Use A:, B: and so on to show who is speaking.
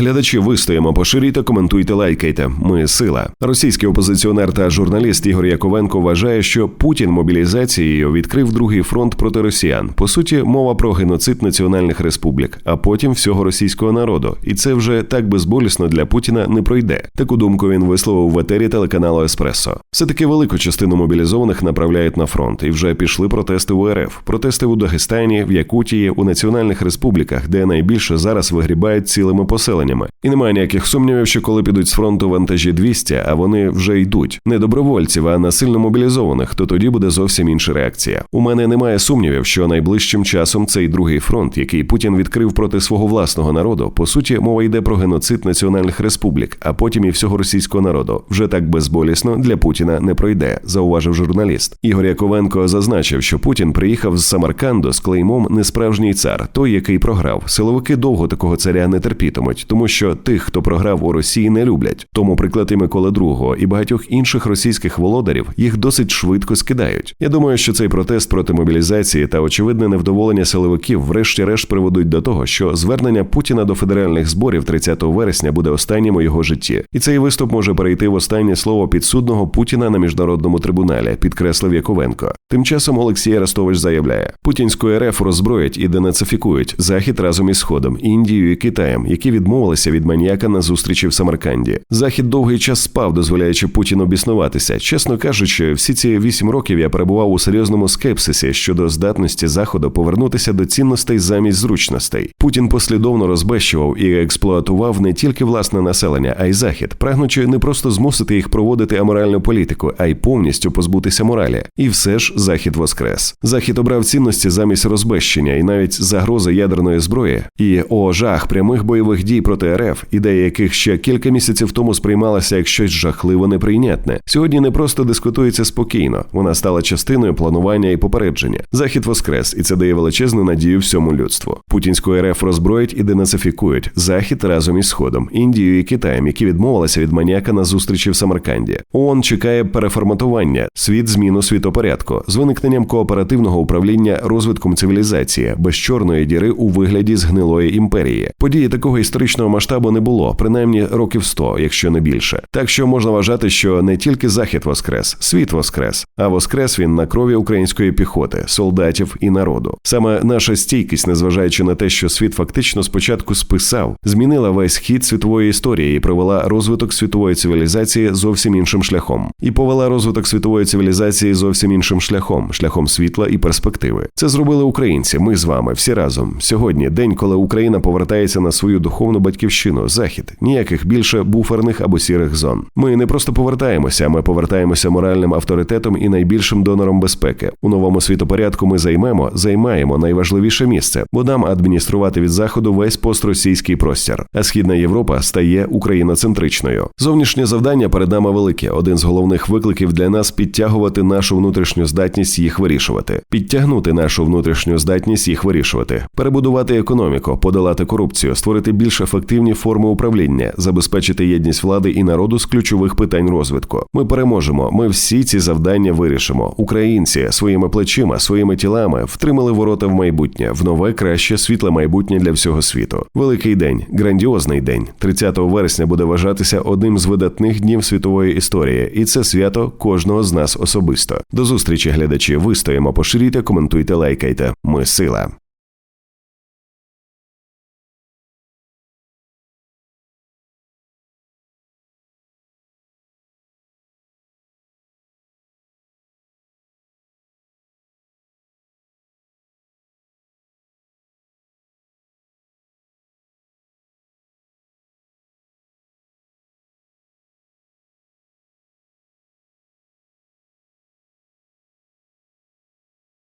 A: Глядачі вистоїмо, поширюйте, коментуйте, лайкайте. Ми сила. Російський опозиціонер та журналіст Ігор Яковенко вважає, що Путін мобілізацією відкрив другий фронт проти росіян. По суті, мова про геноцид національних республік, а потім всього російського народу. І це вже так безболісно для Путіна не пройде. Таку думку він висловив в етері телеканалу Еспресо. Все таки велику частину мобілізованих направляють на фронт, і вже пішли протести у РФ. Протести у Дагестані, в Якутії, у національних республіках, де найбільше зараз вигрібають цілими поселеннями. І немає ніяких сумнівів, що коли підуть з фронту вантажі 200, а вони вже йдуть не добровольців, а насильно мобілізованих, то тоді буде зовсім інша реакція. У мене немає сумнівів, що найближчим часом цей другий фронт, який Путін відкрив проти свого власного народу, по суті, мова йде про геноцид національних республік, а потім і всього російського народу. Вже так безболісно для Путіна не пройде, зауважив журналіст. Ігор Яковенко зазначив, що Путін приїхав з Самарканду з клеймом несправжній цар, той, який програв. Силовики довго такого царя не терпітимуть, тому що тих, хто програв у Росії, не люблять. Тому приклад і Миколи II і багатьох інших російських володарів їх досить швидко скидають. Я думаю, що цей протест проти мобілізації та очевидне невдоволення силовиків, врешті-решт, приведуть до того, що звернення Путіна до федеральних зборів 30 вересня буде останнім у його житті, і цей виступ може перейти в останнє слово підсудного Путіна на міжнародному трибуналі, підкреслив Яковенко. Тим часом Олексій Арестович заявляє, путінську РФ роззброять і денацифікують захід разом із Сходом, Індією і Китаєм, які відмовилися від маніяка на зустрічі в Самарканді. Захід довгий час спав, дозволяючи Путіну біснуватися. Чесно кажучи, всі ці вісім років я перебував у серйозному скепсисі щодо здатності заходу повернутися до цінностей замість зручностей. Путін послідовно розбещував і експлуатував не тільки власне населення, а й захід, прагнучи не просто змусити їх проводити аморальну політику, а й повністю позбутися моралі. І все ж захід воскрес. Захід обрав цінності замість розбещення, і навіть загрози ядерної зброї і о жах прямих бойових дій проти РФ, ідея яких ще кілька місяців тому сприймалася як щось жахливо неприйнятне. Сьогодні не просто дискутується спокійно, вона стала частиною планування і попередження. Захід воскрес, і це дає величезну надію всьому людству. Путінську РФ роззброять і денацифікують захід разом із Сходом, Індією і Китаєм, які відмовилися від маніяка на зустрічі в Самарканді. ООН чекає переформатування, світ зміну світопорядку з виникненням кооперативного управління розвитком цивілізації без чорної діри у вигляді згнилої імперії. Події такого історичного масштабу не було, принаймні років 100, якщо не більше. Так що можна вважати, що не тільки захід воскрес, світ воскрес, а воскрес він на крові української піхоти, солдатів і народу. Саме наша стійкість, незважаючи на те, що світ фактично спочатку списав, змінила весь хід світової історії і провела розвиток світової цивілізації зовсім іншим шляхом, і повела розвиток світової цивілізації зовсім іншим шляхом, шляхом світла і перспективи. Це зробили українці. Ми з вами всі разом. Сьогодні день, коли Україна повертається на свою духовну батьківщину, захід, ніяких більше буферних або сірих зон. Ми не просто повертаємося, ми повертаємося моральним авторитетом і найбільшим донором безпеки. У новому світопорядку ми займемо, займаємо найважливіше місце, бо нам адмініструвати від заходу весь постросійський простір. А східна Європа стає україноцентричною. Зовнішнє завдання перед нами велике. Один з головних викликів для нас підтягувати нашу внутрішню здатність їх вирішувати, підтягнути нашу внутрішню здатність їх вирішувати, перебудувати економіку, подолати корупцію, створити більш ефективні форми управління, забезпечити єдність влади і народу з ключових питань розвитку. Ми переможемо. Ми всі ці завдання вирішимо. Українці своїми плечима, своїми тілами втримали ворота в майбутнє, в нове краще світле майбутнє для всього світу. Великий день, грандіозний день. 30 вересня буде вважатися одним з видатних днів світової історії, і це свято кожного з нас особисто. До зустрічі, глядачі. Вистоїмо, поширюйте, коментуйте, лайкайте. Ми сила.